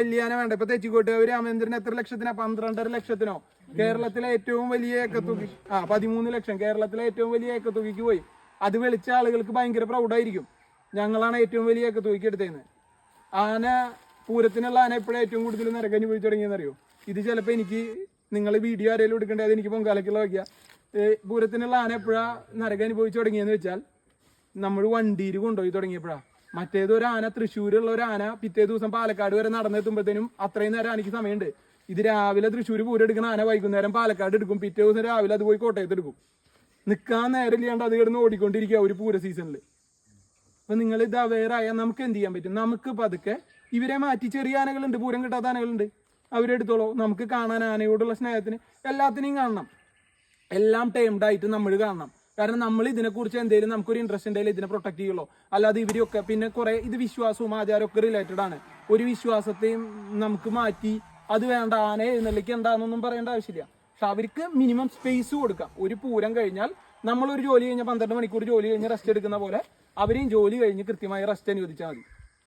ആന വേണ്ട. ഇപ്പൊ തെച്ചിക്കോട്ടുകാവ് രാമേന്ദ്രൻ എത്ര ലക്ഷത്തിനാ? പന്ത്രണ്ടര ലക്ഷത്തിനോ? കേരളത്തിലെ ഏറ്റവും വലിയ ഏക്കത്തുകി ആ പതിമൂന്ന് ലക്ഷം. കേരളത്തിലെ ഏറ്റവും വലിയ ഏക്കത്തുകിക്ക് പോയി. അത് വിളിച്ച ആളുകൾക്ക് ഭയങ്കര പ്രൗഡായിരിക്കും. ഞങ്ങളാണ് ഏറ്റവും വലിയ ഏക്കത്തുകിക്ക് എടുത്തേന്ന്. ആന പൂരത്തിനുള്ള ആന എപ്പോഴും ഏറ്റവും കൂടുതൽ നരകഞ്ഞു പോയി തുടങ്ങിയെന്നറിയോ? ഇത് ചിലപ്പോൾ എനിക്ക് നിങ്ങൾ വീഡിയോ ആരെങ്കിലും എടുക്കേണ്ടത് എനിക്ക് പൊങ്കാലക്കുള്ള വയ്ക്കുക പൂരത്തിനുള്ള ആന എപ്പോഴാ നരക അനുഭവിച്ചു തുടങ്ങിയെന്ന് വെച്ചാൽ നമ്മൾ വണ്ടിയിൽ കൊണ്ടുപോയി തുടങ്ങിയപ്പോഴാ. മറ്റേത് ഒരു ആന തൃശ്ശൂരുള്ള ഒരു ആന പിറ്റേ ദിവസം പാലക്കാട് വരെ നടന്നെത്തുമ്പോഴത്തേനും അത്രയും നേരം ആനയ്ക്ക് സമയമുണ്ട്. ഇത് രാവിലെ തൃശ്ശൂർ പൂരം എടുക്കുന്ന ആന വൈകുന്നേരം പാലക്കാട് എടുക്കും. പിറ്റേ ദിവസം രാവിലെ അത് പോയി കോട്ടയത്ത് എടുക്കും. നിൽക്കാൻ നേരം ഇല്ലാണ്ട് അത് കിടന്ന് ഓടിക്കൊണ്ടിരിക്കുക ഒരു പൂര സീസണിൽ അപ്പൊ നിങ്ങൾ ഇത് അവെയർ ആയാൽ നമുക്ക് എന്ത് ചെയ്യാൻ പറ്റും? നമുക്ക് പതുക്കെ ഇവരെ മാറ്റി ചെറിയ ആനകളുണ്ട് പൂരം കിട്ടാത്ത ആനകളുണ്ട്. അവരെടുത്തോളൂ നമുക്ക് കാണാൻ ആനയോടുള്ള സ്നേഹത്തിന് എല്ലാത്തിനെയും കാണണം. എല്ലാം ടൈംഡായിട്ട് നമ്മൾ കാണണം. കാരണം നമ്മൾ ഇതിനെക്കുറിച്ച് എന്തെങ്കിലും നമുക്കൊരു ഇൻട്രസ്റ്റ് ഉണ്ടെങ്കിൽ ഇതിനെ പ്രൊട്ടക്ട് ചെയ്യുള്ളൂ. അല്ലാതെ ഇവരൊക്കെ പിന്നെ കുറെ ഇത് വിശ്വാസവും ആചാരവും ഒക്കെ റിലേറ്റഡ് ആണ്. ഒരു വിശ്വാസത്തെയും നമുക്ക് മാറ്റി അത് വേണ്ട ആന എഴുന്നള്ളിക്കണ്ടെന്നൊന്നും പറയേണ്ട ആവശ്യമില്ല. പക്ഷെ അവർക്ക് മിനിമം സ്പേസ് കൊടുക്കാം. ഒരു പൂരം കഴിഞ്ഞാൽ നമ്മൾ ഒരു ജോലി കഴിഞ്ഞാൽ പന്ത്രണ്ട് മണിക്കൂർ ജോലി കഴിഞ്ഞ് റെസ്റ്റ് എടുക്കുന്ന പോലെ അവരെയും ജോലി കഴിഞ്ഞ് കൃത്യമായി റെസ്റ്റ് അനുവദിച്ചാൽ മതി.